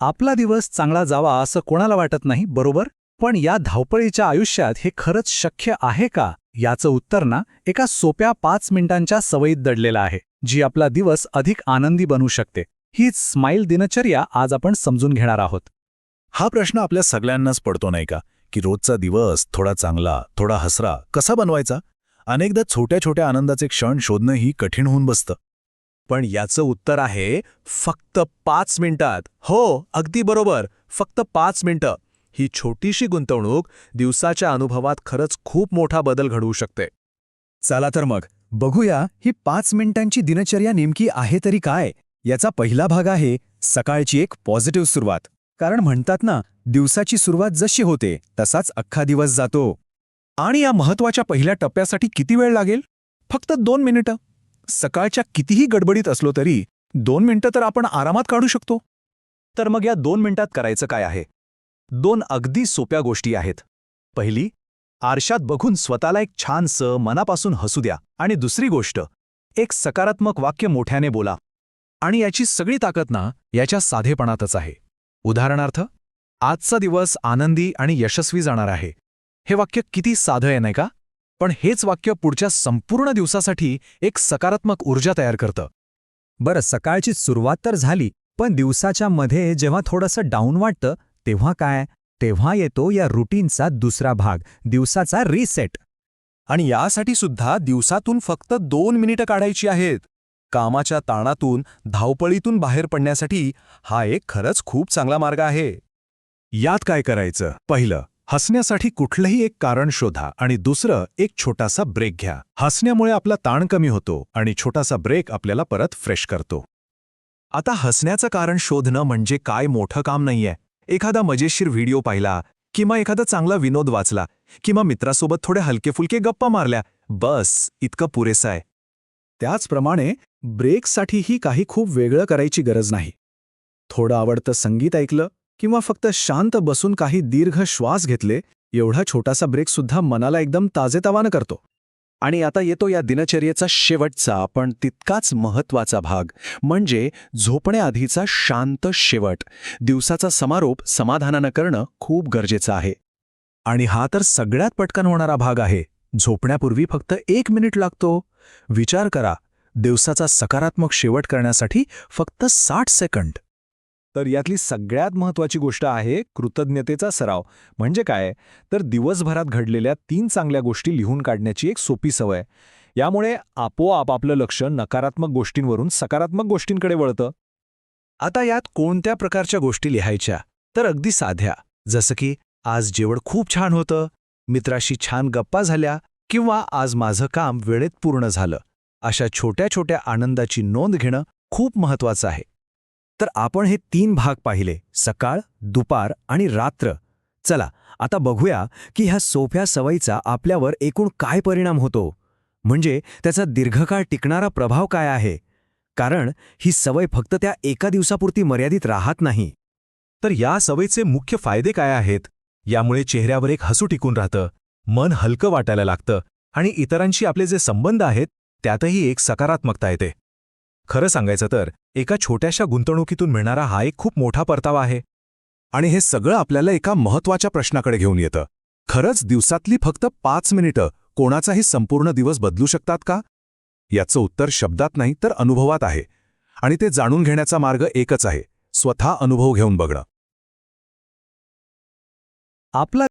आपला दिवस चांगला जावा असं कोणाला वाटत नाही बरोबर? पण या धावपळीच्या आयुष्यात हे खरंच शक्य आहे का? याचं उत्तर ना एका सोप्या पाच मिनिटांच्या सवयीत दडलेलं आहे जी आपला दिवस अधिक आनंदी बनू शकते. हीच स्माईल दिनचर्या आज आपण समजून घेणार आहोत. हा प्रश्न आपल्या सगळ्यांनाच पडतो नाही का? की रोजचा दिवस थोडा चांगला थोडा हसरा कसा बनवायचा? अनेकदा छोट्या छोट्या आनंदाचे क्षण शोधणंही कठीण होऊन बसतं. पण याचं उत्तर आहे फक्त पाच मिनिटात. हो अगदी बरोबर. फक्त पाच मिनिटं. ही छोटीशी गुंतवणूक दिवसाच्या अनुभवात खरंच खूप मोठा बदल घडवू शकते. चला तर मग बघूया ही पाच मिनिटांची दिनचर्या नेमकी आहे तरी काय? याचा पहिला भाग आहे सकाळची एक पॉझिटिव्ह सुरुवात. कारण म्हणतात ना दिवसाची सुरुवात जशी होते तसाच अख्खा दिवस जातो. आणि या महत्त्वाच्या पहिल्या टप्प्यासाठी किती वेळ लागेल? फक्त दोन मिनिटं. सकाळच्या कितीही गडबडीत असलो तरी दोन मिनिटं तर आपण आरामात काढू शकतो. तर मग या दोन मिनिटात करायचं काय आहे? दोन अगदी सोप्या गोष्टी आहेत. पहिली आरशात बघून स्वतःला एक छानसं मनापासून हसू द्या. आणि दुसरी गोष्ट एक सकारात्मक वाक्य मोठ्याने बोला. आणि याची सगळी ताकद ना याच्या साधेपणातच आहे. उदाहरणार्थ आजचा दिवस आनंदी आणि यशस्वी जाणार आहे. हे वाक्य किती साधं आहे नाही का? पण हेच वाक्य पुढच्या संपूर्ण दिवसासाठी एक सकारात्मक ऊर्जा तयार करतं. बरं सकाळची सुरुवात तर झाली पण दिवसाच्या मध्ये जेव्हा थोडंसं डाऊन वाटतं तेव्हा काय? तेव्हा येतो या रुटीनचा दुसरा भाग दिवसाचा रिसेट. आणि यासाठी सुद्धा दिवसातून फक्त दोन मिनिटं काढायची आहेत. कामाच्या ताणातून धावपळीतून बाहेर पडण्यासाठी हा एक खरंच खूप चांगला मार्ग आहे. यात काय करायचं? पहिलं हसण्यासाठी कुठलंही एक कारण शोधा आणि दुसरं एक छोटासा ब्रेक घ्या. हसण्यामुळे आपला ताण कमी होतो आणि छोटासा ब्रेक आपल्याला परत फ्रेश करतो. आता हसण्याचं कारण शोधणं म्हणजे काय मोठं काम नाहीये. एखादा मजेशीर व्हिडिओ पाहिला किंवा एखादा चांगला विनोद वाचला किंवा मित्रासोबत थोड्या हलकेफुलके गप्पा मारल्या बस इतकं पुरेसं आहे. त्याचप्रमाणे ब्रेकसाठीही काही खूप वेगळं करायची गरज नाही. थोडं आवडतं संगीत ऐकलं किंवा फक्त शांत बसून काही दीर्घ श्वास घेतले एवढा छोटासा ब्रेक सुद्धा मनाला एकदम ताजेतवानं करतो. आणि आता येतो या दिनचर्येचा शेवटचा पण तितकाच महत्त्वाचा भाग म्हणजे झोपण्याआधीचा शांत शेवट. दिवसाचा समारोप समाधानानं करणं खूप गरजेचं आहे. आणि हा तर सगळ्यात पटकन होणारा भाग आहे. झोपण्यापूर्वी फक्त एक मिनिट लागतो. विचार करा दिवसाचा सकारात्मक शेवट करण्यासाठी फक्त साठ सेकंड. तर यातली सगळ्यात महत्वाची गोष्ट आहे कृतज्ञतेचा सराव. म्हणजे काय? तर दिवसभरात घडलेल्या तीन चांगल्या गोष्टी लिहून काढण्याची एक सोपी सवय. यामुळे आपोआप आपलं लक्ष नकारात्मक गोष्टींवरून सकारात्मक गोष्टींकडे वळतं. आता यात कोणत्या प्रकारच्या गोष्टी लिहायच्या? तर अगदी साध्या. जसं की आज जेवण खूप छान होतं. मित्राशी छान गप्पा झाल्या किंवा आज माझं काम वेळेत पूर्ण झालं. अशा छोट्या छोट्या आनंदाची नोंद घेणं खूप महत्वाचं आहे. तर आपण हे तीन भाग पाहिले सकाळ दुपार आणि रात्र. चला आता बघूया की ह्या सोप्या सवयीचा आपल्यावर एकूण काय परिणाम होतो. म्हणजे त्याचा दीर्घकाळ टिकणारा प्रभाव काय आहे? कारण ही सवय फक्त त्या एका दिवसापुरती मर्यादित राहत नाही. तर या सवयीचे मुख्य फायदे काय आहेत? यामुळे चेहऱ्यावर एक हसू टिकून राहतं मन हलकं वाटायला लागतं आणि इतरांशी आपले जे संबंध आहेत त्यातही एक सकारात्मकता येते. खरं सांगायचं तर एका छोट्याशा गुंतवणुकीतून मिळणारा हा एक खूप मोठा परतावा आहे. आणि हे सगळं आपल्याला एका महत्त्वाच्या प्रश्नाकडे घेऊन येतं. खरंच दिवसातली फक्त पाच मिनिटं कोणाचाही संपूर्ण दिवस बदलू शकतात का? याचं उत्तर शब्दात नाही तर अनुभवात आहे. आणि ते जाणून घेण्याचा मार्ग एकच आहे स्वतः अनुभव घेऊन बघणं. आपला